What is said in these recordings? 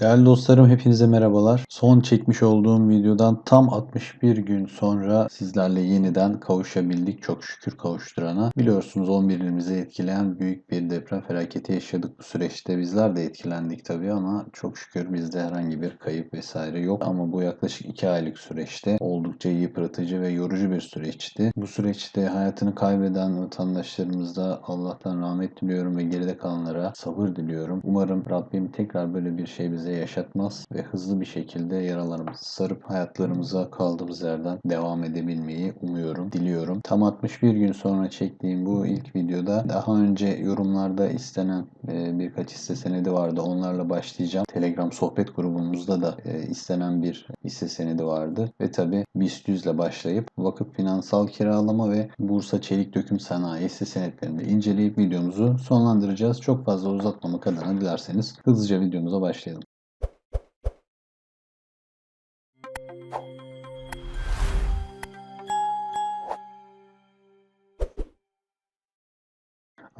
Değerli dostlarım hepinize merhabalar. Son çekmiş olduğum videodan tam 61 gün sonra sizlerle yeniden kavuşabildik. Çok şükür kavuşturana. Biliyorsunuz 11 ilimizi etkileyen büyük bir deprem felaketi yaşadık bu süreçte. Bizler de etkilendik tabii ama çok şükür bizde herhangi bir kayıp vesaire yok. Ama bu yaklaşık 2 aylık süreçte oldukça yıpratıcı ve yorucu bir süreçti. Bu süreçte hayatını kaybeden vatandaşlarımıza Allah'tan rahmet diliyorum ve geride kalanlara sabır diliyorum. Umarım Rabbim tekrar böyle bir şey bize yaşatmaz ve hızlı bir şekilde yaralarımızı sarıp hayatlarımıza kaldığımız yerden devam edebilmeyi umuyorum, diliyorum. Tam 61 gün sonra çektiğim bu ilk videoda daha önce yorumlarda istenen e, birkaç hisse senedi vardı. Onlarla başlayacağım. Telegram sohbet grubumuzda da e, istenen bir hisse senedi vardı. Ve tabi BIST 100 ile başlayıp vakıf finansal kiralama ve Bursa Çelik Döküm Sanayi hisse senetlerini inceleyip videomuzu sonlandıracağız. Çok fazla uzatmamak adına dilerseniz hızlıca videomuza başlayalım.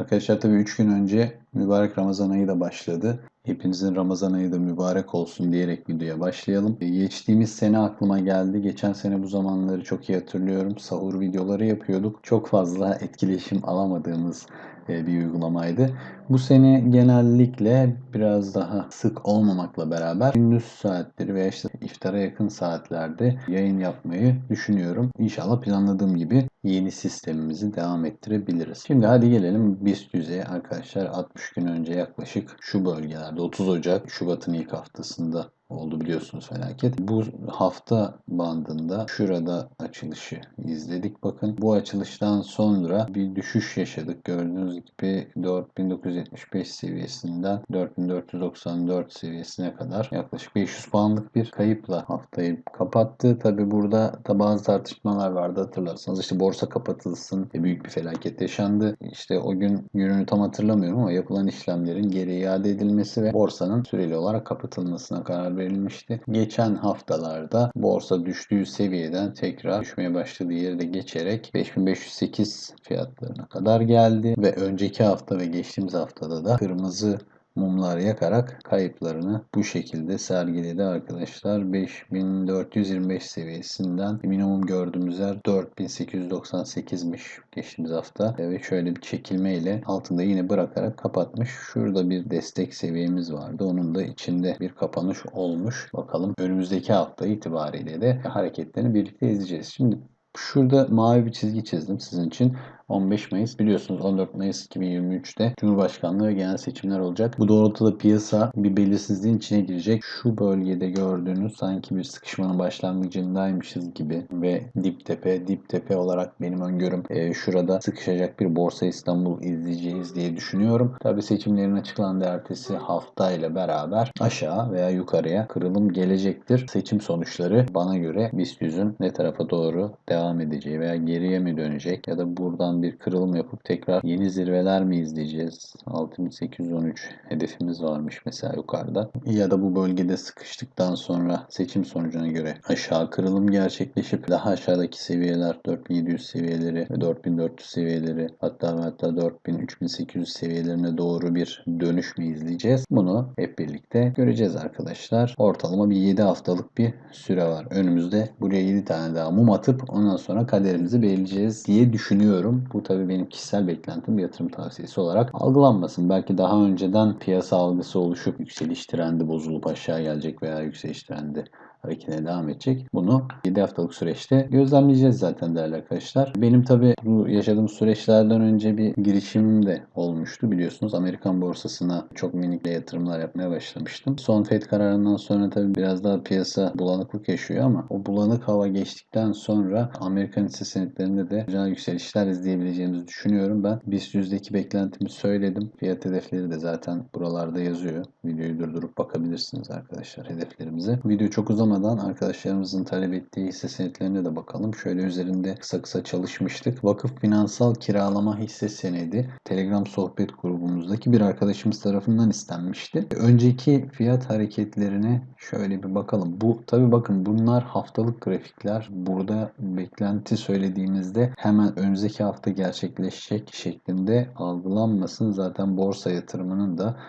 Arkadaşlar tabii 3 gün önce mübarek Ramazan ayı da başladı. Hepinizin Ramazan ayı da mübarek olsun diyerek videoya başlayalım. Geçtiğimiz sene aklıma geldi. Geçen sene bu zamanları çok iyi hatırlıyorum. Sahur videoları yapıyorduk. Çok fazla etkileşim alamadığımız e, bir uygulamaydı. Bu sene genellikle biraz daha sık olmamakla beraber gündüz saatleri veya işte iftara yakın saatlerde yayın yapmayı düşünüyorum. İnşallah planladığım gibi yeni sistemimizi devam ettirebiliriz. Şimdi hadi gelelim BIST 100'e arkadaşlar 60 gün önce yaklaşık şu bölgelerde 30 Ocak Şubat'ın ilk haftasında oldu biliyorsunuz felaket. Bu hafta bandında şurada açılışı izledik. Bakın bu açılıştan sonra bir düşüş yaşadık. Gördüğünüz gibi 4975 seviyesinden 4494 seviyesine kadar yaklaşık 500 puanlık bir kayıpla haftayı kapattı. Tabi burada da bazı tartışmalar vardı hatırlarsanız. işte borsa kapatılsın büyük bir felaket yaşandı. İşte o gün gününü tam hatırlamıyorum ama yapılan işlemlerin geri iade edilmesi ve borsanın süreli olarak kapatılmasına karar verilmişti. Geçen haftalarda borsa düştüğü seviyeden tekrar düşmeye başladığı yeri de geçerek 5508 fiyatlarına kadar geldi ve önceki hafta ve geçtiğimiz haftada da kırmızı mumlar yakarak kayıplarını bu şekilde sergiledi arkadaşlar. 5425 seviyesinden minimum gördüğümüz yer 4898'miş geçtiğimiz hafta ve şöyle bir çekilme ile altında yine bırakarak kapatmış. Şurada bir destek seviyemiz vardı. Onun da içinde bir kapanış olmuş. Bakalım önümüzdeki hafta itibariyle de hareketlerini birlikte izleyeceğiz. Şimdi Şurada mavi bir çizgi çizdim sizin için. 15 Mayıs biliyorsunuz 14 Mayıs 2023'te Cumhurbaşkanlığı ve genel seçimler olacak. Bu doğrultuda piyasa bir belirsizliğin içine girecek. Şu bölgede gördüğünüz sanki bir sıkışmanın başlangıcındaymışız gibi ve dip tepe dip tepe olarak benim öngörüm e, şurada sıkışacak bir Borsa İstanbul izleyeceğiz diye düşünüyorum. Tabi seçimlerin açıklandığı ertesi hafta ile beraber aşağı veya yukarıya kırılım gelecektir. Seçim sonuçları bana göre BIST 100'ün ne tarafa doğru devam edeceği veya geriye mi dönecek ya da buradan bir kırılım yapıp tekrar yeni zirveler mi izleyeceğiz? 6813 hedefimiz varmış mesela yukarıda. Ya da bu bölgede sıkıştıktan sonra seçim sonucuna göre aşağı kırılım gerçekleşip daha aşağıdaki seviyeler 4700 seviyeleri ve 4400 seviyeleri hatta hatta 4000 3800 seviyelerine doğru bir dönüş mü izleyeceğiz? Bunu hep birlikte göreceğiz arkadaşlar. Ortalama bir 7 haftalık bir süre var. Önümüzde buraya 7 tane daha mum atıp ondan sonra kaderimizi belirleyeceğiz diye düşünüyorum. Bu tabii benim kişisel beklentim bir yatırım tavsiyesi olarak algılanmasın. Belki daha önceden piyasa algısı oluşup yükseliş trendi bozulup aşağı gelecek veya yükseliş trendi hareketine devam edecek. Bunu 7 haftalık süreçte gözlemleyeceğiz zaten değerli arkadaşlar. Benim tabi bu yaşadığım süreçlerden önce bir girişimim de olmuştu. Biliyorsunuz Amerikan borsasına çok minikle yatırımlar yapmaya başlamıştım. Son FED kararından sonra tabi biraz daha piyasa bulanıklık yaşıyor ama o bulanık hava geçtikten sonra Amerikan hisse senetlerinde de güzel yükselişler izleyebileceğimizi düşünüyorum. Ben BIST yüzdeki beklentimi söyledim. Fiyat hedefleri de zaten buralarda yazıyor. Videoyu durdurup bakabilirsiniz arkadaşlar hedeflerimize. Video çok uzun uzamadan arkadaşlarımızın talep ettiği hisse senetlerine de bakalım. Şöyle üzerinde kısa kısa çalışmıştık. Vakıf Finansal Kiralama Hisse Senedi Telegram sohbet grubumuzdaki bir arkadaşımız tarafından istenmişti. Önceki fiyat hareketlerine şöyle bir bakalım. Bu tabi bakın bunlar haftalık grafikler. Burada beklenti söylediğimizde hemen önümüzdeki hafta gerçekleşecek şeklinde algılanmasın. Zaten borsa yatırımının da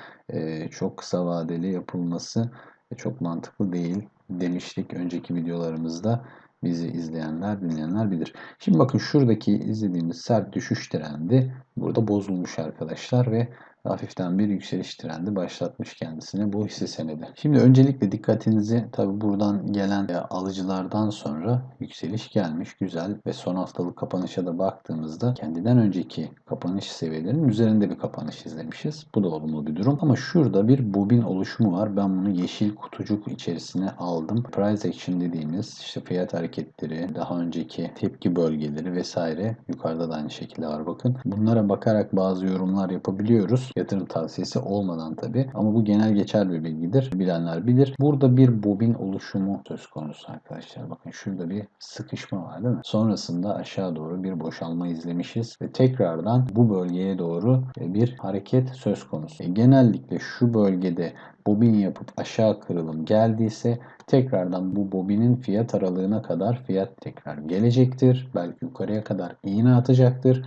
çok kısa vadeli yapılması çok mantıklı değil demiştik önceki videolarımızda. Bizi izleyenler, dinleyenler bilir. Şimdi bakın şuradaki izlediğimiz sert düşüş trendi burada bozulmuş arkadaşlar ve hafiften bir yükseliş trendi başlatmış kendisine bu hisse senedi. Şimdi öncelikle dikkatinizi tabi buradan gelen e, alıcılardan sonra yükseliş gelmiş güzel ve son haftalık kapanışa da baktığımızda kendinden önceki kapanış seviyelerinin üzerinde bir kapanış izlemişiz. Bu da olumlu bir durum ama şurada bir bobin oluşumu var. Ben bunu yeşil kutucuk içerisine aldım. Price action dediğimiz işte fiyat hareketleri, daha önceki tepki bölgeleri vesaire yukarıda da aynı şekilde var bakın. Bunlara bakarak bazı yorumlar yapabiliyoruz. Yatırım tavsiyesi olmadan tabi. Ama bu genel geçer bir bilgidir. Bilenler bilir. Burada bir bobin oluşumu söz konusu arkadaşlar. Bakın şurada bir sıkışma var değil mi? Sonrasında aşağı doğru bir boşalma izlemişiz ve tekrardan bu bölgeye doğru bir hareket söz konusu. E, genellikle şu bölgede bobin yapıp aşağı kırılım geldiyse tekrardan bu bobinin fiyat aralığına kadar fiyat tekrar gelecektir. Belki yukarıya kadar iğne atacaktır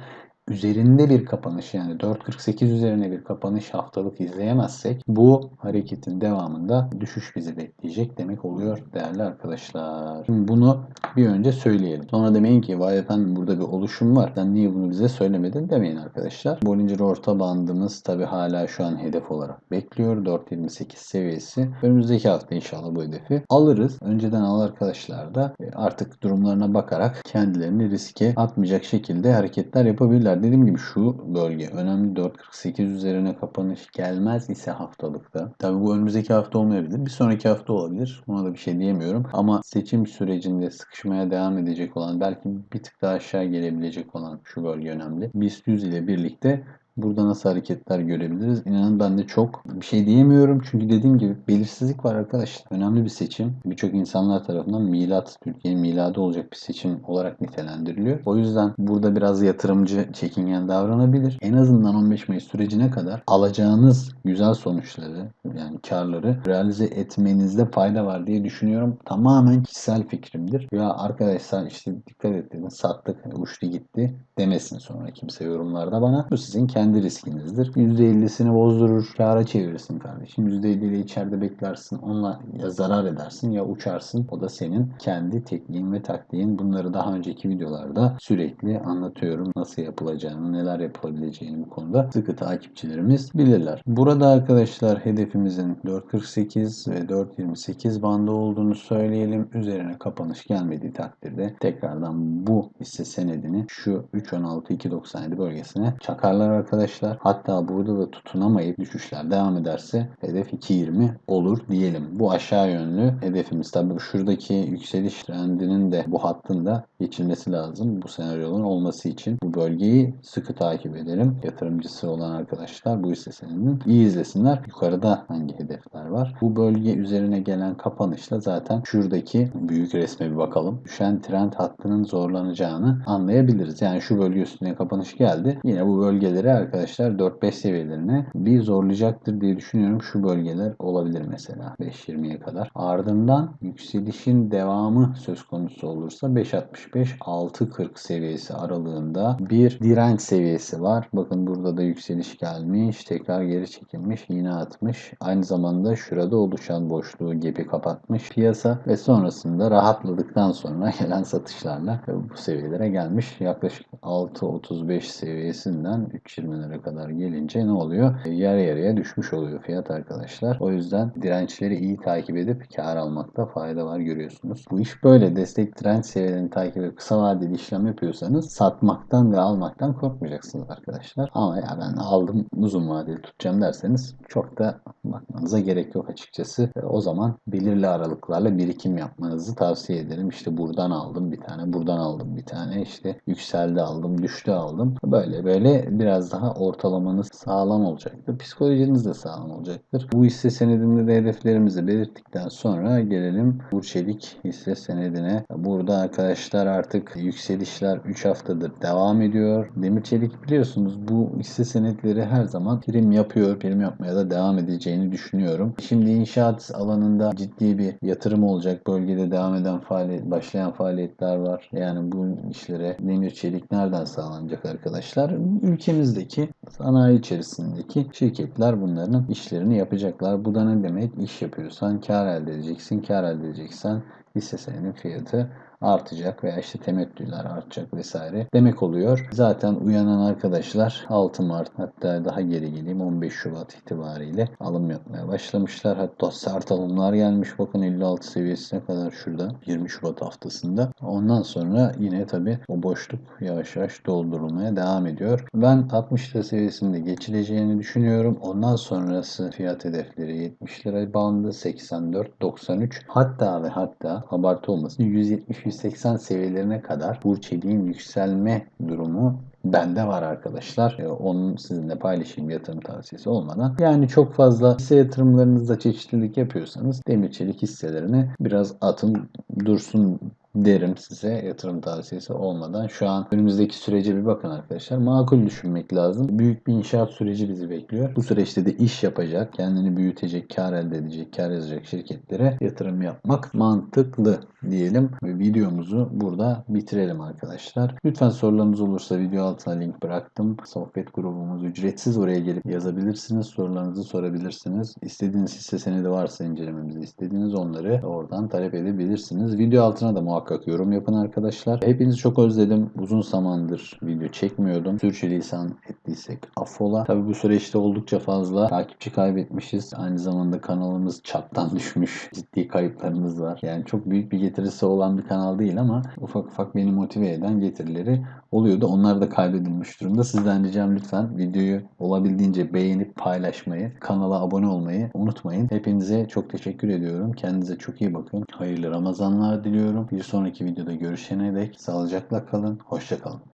üzerinde bir kapanış yani 4.48 üzerine bir kapanış haftalık izleyemezsek bu hareketin devamında düşüş bizi bekleyecek demek oluyor değerli arkadaşlar. Şimdi bunu bir önce söyleyelim. Sonra demeyin ki vay efendim burada bir oluşum var. Sen niye bunu bize söylemedin demeyin arkadaşlar. Bollinger orta bandımız tabi hala şu an hedef olarak bekliyor. 4.28 seviyesi. Önümüzdeki hafta inşallah bu hedefi alırız. Önceden al arkadaşlar da e, artık durumlarına bakarak kendilerini riske atmayacak şekilde hareketler yapabilirler Arkadaşlar dediğim gibi şu bölge önemli 4.48 üzerine kapanış gelmez ise haftalıkta. Tabi bu önümüzdeki hafta olmayabilir. Bir sonraki hafta olabilir. Buna da bir şey diyemiyorum. Ama seçim sürecinde sıkışmaya devam edecek olan belki bir tık daha aşağı gelebilecek olan şu bölge önemli. BIST 100 ile birlikte Burada nasıl hareketler görebiliriz? İnanın ben de çok bir şey diyemiyorum. Çünkü dediğim gibi belirsizlik var arkadaşlar. Önemli bir seçim. Birçok insanlar tarafından milat, Türkiye'nin miladı olacak bir seçim olarak nitelendiriliyor. O yüzden burada biraz yatırımcı çekingen davranabilir. En azından 15 Mayıs sürecine kadar alacağınız güzel sonuçları yani karları realize etmenizde fayda var diye düşünüyorum. Tamamen kişisel fikrimdir. Ya arkadaşlar işte dikkat et dedin sattık uçtu gitti demesin sonra kimse yorumlarda bana. Bu sizin kendi kendi riskinizdir. %50'sini bozdurur, kâra çevirirsin kardeşim. %50 ile içeride beklersin. Onunla ya zarar edersin ya uçarsın. O da senin kendi tekniğin ve taktiğin. Bunları daha önceki videolarda sürekli anlatıyorum. Nasıl yapılacağını, neler yapılabileceğini bu konuda sıkı takipçilerimiz bilirler. Burada arkadaşlar hedefimizin 4.48 ve 4.28 bandı olduğunu söyleyelim. Üzerine kapanış gelmediği takdirde tekrardan bu hisse senedini şu 3.16-2.97 bölgesine çakarlar arkadaşlar arkadaşlar. Hatta burada da tutunamayıp düşüşler devam ederse hedef 2.20 olur diyelim. Bu aşağı yönlü hedefimiz. Tabii şuradaki yükseliş trendinin de bu hattın da geçilmesi lazım. Bu senaryonun olması için bu bölgeyi sıkı takip edelim. Yatırımcısı olan arkadaşlar bu hisse senedinin iyi izlesinler. Yukarıda hangi hedefler var? Bu bölge üzerine gelen kapanışla zaten şuradaki büyük resme bir bakalım. Düşen trend hattının zorlanacağını anlayabiliriz. Yani şu bölge üstüne kapanış geldi. Yine bu bölgeleri arkadaşlar 4-5 seviyelerine bir zorlayacaktır diye düşünüyorum. Şu bölgeler olabilir mesela 5.20'ye kadar. Ardından yükselişin devamı söz konusu olursa 5.65-6.40 seviyesi aralığında bir direnç seviyesi var. Bakın burada da yükseliş gelmiş. Tekrar geri çekilmiş. Yine atmış. Aynı zamanda şurada oluşan boşluğu gibi kapatmış piyasa ve sonrasında rahatladıktan sonra gelen satışlarla bu seviyelere gelmiş. Yaklaşık 6.35 seviyesinden 3.20 20'lere kadar gelince ne oluyor? E, yarı yarıya düşmüş oluyor fiyat arkadaşlar. O yüzden dirençleri iyi takip edip kar almakta fayda var görüyorsunuz. Bu iş böyle. Destek direnç seviyelerini takip edip kısa vadeli işlem yapıyorsanız satmaktan ve almaktan korkmayacaksınız arkadaşlar. Ama ya ben aldım uzun vadeli tutacağım derseniz çok da bakmanıza gerek yok açıkçası. E, o zaman belirli aralıklarla birikim yapmanızı tavsiye ederim. İşte buradan aldım bir tane, buradan aldım bir tane, işte yükseldi aldım, düştü aldım. Böyle böyle biraz daha ortalamanız sağlam olacaktır. Psikolojiniz de sağlam olacaktır. Bu hisse senedinde de hedeflerimizi belirttikten sonra gelelim Burçelik hisse senedine. Burada arkadaşlar artık yükselişler 3 haftadır devam ediyor. Demir Çelik biliyorsunuz bu hisse senetleri her zaman prim yapıyor. Prim yapmaya da devam edeceğini düşünüyorum. Şimdi inşaat alanında ciddi bir yatırım olacak. Bölgede devam eden faaliyet, başlayan faaliyetler var. Yani bu işlere demir çelik nereden sağlanacak arkadaşlar? Ülkemizde içerisindeki sanayi içerisindeki şirketler bunların işlerini yapacaklar. Bu da ne demek? İş yapıyorsan kar elde edeceksin. Kar elde edeceksen hisse senedinin fiyatı artacak veya işte temettüler artacak vesaire demek oluyor. Zaten uyanan arkadaşlar 6 Mart hatta daha geri geleyim 15 Şubat itibariyle alım yapmaya başlamışlar. Hatta sert alımlar gelmiş bakın 56 seviyesine kadar şurada 20 Şubat haftasında. Ondan sonra yine tabi o boşluk yavaş yavaş doldurulmaya devam ediyor. Ben 60 lira seviyesinde geçileceğini düşünüyorum. Ondan sonrası fiyat hedefleri 70 lira bandı 84 93 hatta ve hatta abartı olmasın 170 180 seviyelerine kadar Burçelik'in yükselme durumu bende var arkadaşlar. Ee, Onun sizinle paylaşayım yatırım tavsiyesi olmadan. Yani çok fazla hisse yatırımlarınızda çeşitlilik yapıyorsanız demir çelik hisselerini biraz atın dursun derim size yatırım tavsiyesi olmadan. Şu an önümüzdeki sürece bir bakın arkadaşlar. Makul düşünmek lazım. Büyük bir inşaat süreci bizi bekliyor. Bu süreçte de iş yapacak, kendini büyütecek, kar elde edecek, kar yazacak şirketlere yatırım yapmak mantıklı diyelim ve videomuzu burada bitirelim arkadaşlar. Lütfen sorularınız olursa video altına link bıraktım. Sohbet grubumuz ücretsiz. Oraya gelip yazabilirsiniz. Sorularınızı sorabilirsiniz. İstediğiniz hisse senedi varsa incelememizi istediğiniz onları oradan talep edebilirsiniz. Video altına da muhakkak yorum yapın arkadaşlar. Hepinizi çok özledim. Uzun zamandır video çekmiyordum. Sürçülisan ettiysek affola. Tabi bu süreçte oldukça fazla takipçi kaybetmişiz. Aynı zamanda kanalımız çaptan düşmüş. Ciddi kayıplarımız var. Yani çok büyük bir getirisi olan bir kanal değil ama ufak ufak beni motive eden getirileri oluyordu. Onlar da kaybedilmiş durumda. Sizden ricam lütfen videoyu olabildiğince beğenip paylaşmayı, kanala abone olmayı unutmayın. Hepinize çok teşekkür ediyorum. Kendinize çok iyi bakın. Hayırlı Ramazanlar diliyorum. Bir sonraki videoda görüşene dek sağlıcakla kalın. Hoşça kalın.